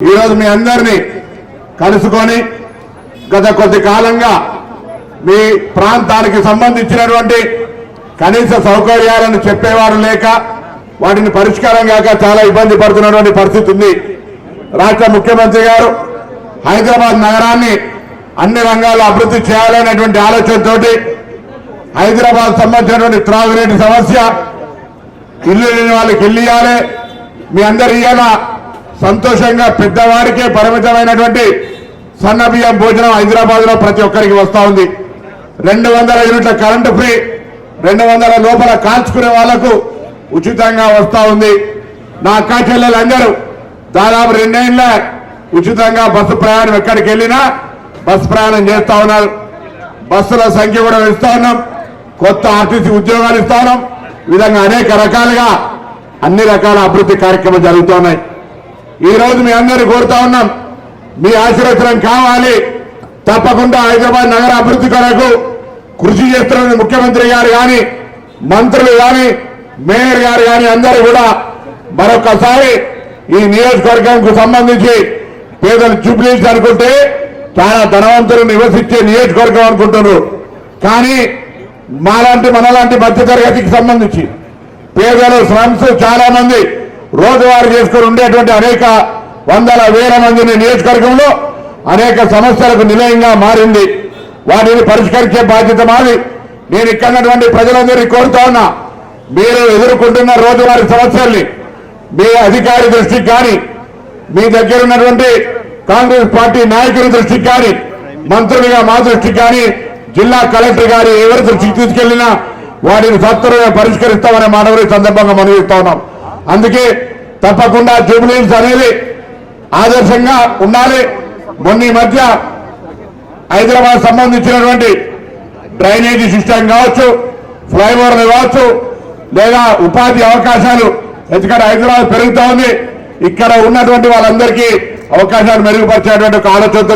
ఈరోజు మీ అందరినీ కలుసుకొని గత కొద్ది కాలంగా మీ ప్రాంతానికి సంబంధించినటువంటి కనీస సౌకర్యాలను చెప్పేవారు లేక వాటిని పరిష్కారం కాక చాలా ఇబ్బంది పడుతున్నటువంటి పరిస్థితి ఉంది. రాష్ట్ర ముఖ్యమంత్రి గారు హైదరాబాద్ నగరాన్ని అన్ని రంగాల్లో అభివృద్ధి చేయాలనేటువంటి ఆలోచనతోటి హైదరాబాద్ సంబంధించినటువంటి త్రాగునీటి సమస్య ఇల్లు లేని వాళ్ళకి ఇల్లు ఇవ్వాలి మీ అందరు ఇవాళ సంతోషంగా పెద్దవారికే పరిమితమైనటువంటి సన్న బియ్యం భోజనం హైదరాబాద్లో ప్రతి ఒక్కరికి వస్తా ఉంది. రెండు వందల యూనిట్ల కరెంటు ఫ్రీ రెండు వందల లోపల కాల్చుకునే వాళ్ళకు ఉచితంగా వస్తా ఉంది. నా అక్కా చెల్లెలందరూ దాదాపు రెండేళ్ళ ఉచితంగా బస్సు ప్రయాణం ఎక్కడికి వెళ్ళినా బస్సు ప్రయాణం చేస్తా ఉన్నారు. బస్సుల సంఖ్య కూడా ఇస్తా ఉన్నాం. కొత్త ఆర్టీసీ ఉద్యోగాలు ఇస్తా ఉన్నాం. విధంగా అనేక రకాలుగా అన్ని రకాల అభివృద్ధి కార్యక్రమాలు జరుగుతున్నాయి ఈ రోజు మీ అందరూ కోరుతా ఉన్నాం. మీ ఆశీర్వచనం కావాలి. తప్పకుండా హైదరాబాద్ నగర అభివృద్ధి కొరకు కృషి చేస్తున్న ముఖ్యమంత్రి గారు కానీ మంత్రులు కానీ మేయర్ గారు కానీ అందరూ కూడా మరొకసారి ఈ నియోజకవర్గంకు సంబంధించి పేదలు జూబ్లీస్ అనుకుంటే చాలా ధనవంతులు నివసించే నియోజకవర్గం అనుకుంటున్నారు. కానీ మాలాంటి మనలాంటి మధ్యతరగతికి సంబంధించి పేదలు శ్రమ్స్ చాలా మంది రోజువారీ చేసుకుని ఉండేటువంటి అనేక వందల వేల మందిని నియోజకవర్గంలో అనేక సమస్యలకు నిలయంగా మారింది. వాటిని పరిష్కరించే బాధ్యత మాది. నేను ఇక్కడ ప్రజలందరినీ కోరుతా ఉన్నా మీరు ఎదుర్కొంటున్న రోజువారీ సమస్యల్ని మీ అధికారి దృష్టికి కానీ మీ దగ్గర ఉన్నటువంటి కాంగ్రెస్ పార్టీ నాయకుల దృష్టికి కానీ మంత్రులుగా మా దృష్టికి కానీ జిల్లా కలెక్టర్ గారి ఎవరి దృష్టికి తీసుకెళ్ళినా వాటిని సత్వరంగా పరిష్కరిస్తామనే మానవులు సందర్భంగా సందర్భంగా మనవిస్తా ఉన్నాం. అందుకే తప్పకుండా జూబ్లీన్స్ అనేది ఆదర్శంగా ఉండాలి. మొన్న మధ్య హైదరాబాద్ సంబంధించినటువంటి డ్రైనేజీ సిస్టమ్ కావచ్చు ఫ్లైఓవర్లు కావచ్చు లేదా ఉపాధి అవకాశాలు ఎందుకంటే హైదరాబాద్ పెరుగుతూ ఉంది. ఇక్కడ ఉన్నటువంటి వాళ్ళందరికీ అవకాశాలు మెరుగుపరిచేటువంటి ఒక ఆలోచనతో